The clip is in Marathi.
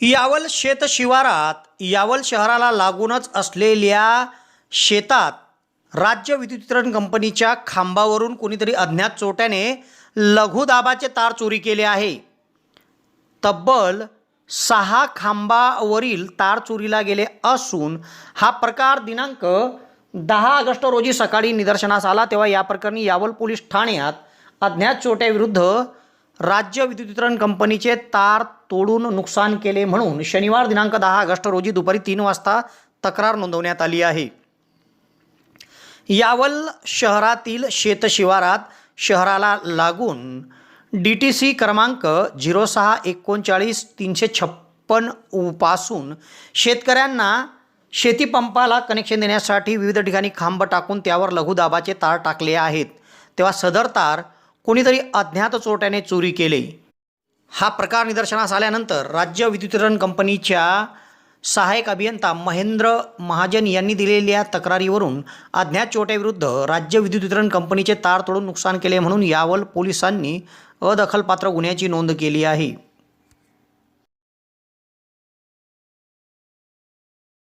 यावल शेत शिवारात यावल शहराला लागूनच असलेल्या शेतात राज्य विद्युत वितरण कंपनीच्या खांबावरून कोणीतरी अज्ञात चोट्याने लघुदाबाचे तार चोरी केले आहे. तब्बल सहा खांबावरील तार चोरीला गेले असून हा प्रकार दिनांक दहा ऑगस्ट रोजी सकाळी निदर्शनास आला तेव्हा या प्रकरणी यावल पोलीस ठाण्यात अज्ञात चोट्याविरुद्ध राज्य विद्युत वितरण कंपनीचे तार तोडून नुकसान केले म्हणून शनिवार दिनांक दहा ऑगस्ट रोजी दुपारी तीन वाजता तक्रार नोंदवण्यात आली आहे. यावल शहरातील शेतशिवारात शहराला लागून डी टी सी क्रमांक झिरो सहा एकोणचाळीस तीनशे छप्पनपासून शेतकऱ्यांना शेतीपंपाला कनेक्शन देण्यासाठी विविध ठिकाणी खांब टाकून त्यावर लघुदाबाचे तार टाकले आहेत. तेव्हा सदर तार कोणीतरी अज्ञात चोरट्याने चोरी केले. हा प्रकार निदर्शनास आल्यानंतर राज्य विद्युत कंपनीच्या सहाय्यक अभियंता महेंद्र महाजन यांनी दिलेल्या तक्रारीवरून अज्ञात चोट्याविरुद्ध राज्य विद्युत वितरण कंपनीचे तार तोडून नुकसान केले म्हणून यावल पोलिसांनी अदखलपात्र गुन्ह्याची नोंद केली आहे.